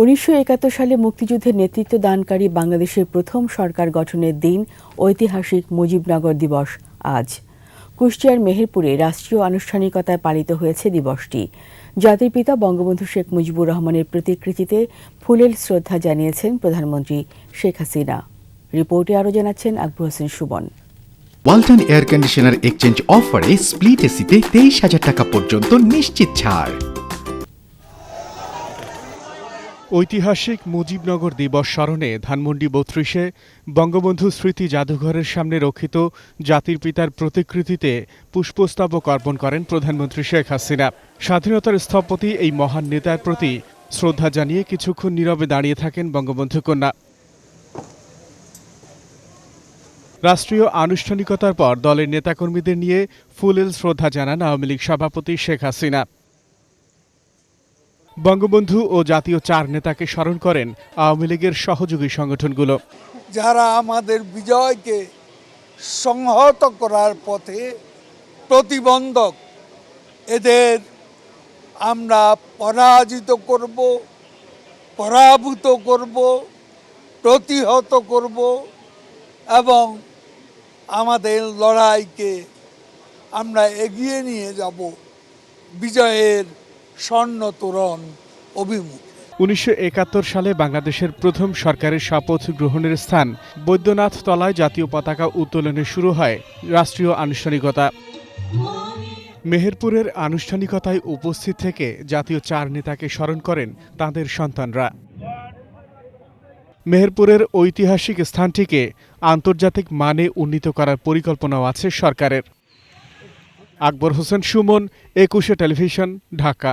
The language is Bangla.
উনিশশো একাত্তর সালে মুক্তিযুদ্ধের নেতৃত্ব দানকারী বাংলাদেশের প্রথম সরকার গঠনের দিন ঐতিহাসিক মুজিবনগর দিবস আজ। কুষ্টিয়ার মেহেরপুরে রাষ্ট্রীয় আনুষ্ঠানিকতায় পালিত হয়েছে দিবসটি। জাতির পিতা বঙ্গবন্ধু শেখ মুজিবুর রহমানের প্রতিকৃতিতে ফুলেল শ্রদ্ধা জানিয়েছেন প্রধানমন্ত্রী শেখ হাসিনা। রিপোর্টে আরও জানাচ্ছেন Akbar Hossain Subon. Walton air conditioner exchange অফারে স্প্লিট এসিতে তেইশ হাজার টাকা পর্যন্ত নিশ্চিত ছাড়। ঐতিহাসিক মুজিবনগর দিবস স্মরণে ধানমন্ডি বত্রিশে বঙ্গবন্ধু স্মৃতি জাদুঘরের সামনে রক্ষিত জাতির পিতার প্রতিকৃতিতে পুষ্পস্তবক অর্পণ করেন প্রধানমন্ত্রী শেখ হাসিনা। স্বাধীনতার স্থপতি এই মহান নেতার প্রতি শ্রদ্ধা জানিয়ে কিছুক্ষণ নীরবে দাঁড়িয়ে থাকেন বঙ্গবন্ধু কন্যা। রাষ্ট্রীয় আনুষ্ঠানিকতার পর দলের নেতাকর্মীদের নিয়ে ফুলেল শ্রদ্ধা জানান আওয়ামী লীগ সভাপতি শেখ হাসিনা। বঙ্গবন্ধু ও জাতীয় চার নেতাকে স্মরণ করেন আওয়ামী লীগের সহযোগী সংগঠনগুলো। যারা আমাদের বিজয়কে সংহত করার পথে প্রতিবন্ধক, এদের আমরা পরাজিত করব, পরাভূত করব, প্রতিহত করব এবং আমাদের লড়াইকে আমরা এগিয়ে নিয়ে যাব বিজয়ের স্বর্ণ তোরণ অভিমুখে। উনিশশো সালে বাংলাদেশের প্রথম সরকারের শপথ গ্রহণের স্থান বৈদ্যনাথ তলায় জাতীয় পতাকা উত্তোলনে শুরু হয় রাষ্ট্রীয় আনুষ্ঠানিকতা। মেহেরপুরের আনুষ্ঠানিকতায় উপস্থিত থেকে জাতীয় চার নেতাকে স্মরণ করেন তাদের সন্তানরা। মেহেরপুরের ঐতিহাসিক স্থানটিকে আন্তর্জাতিক মানে উন্নীত করার পরিকল্পনাও আছে সরকারের। আকবর হোসেন সুমন একুশে টেলিভিশন ঢাকা।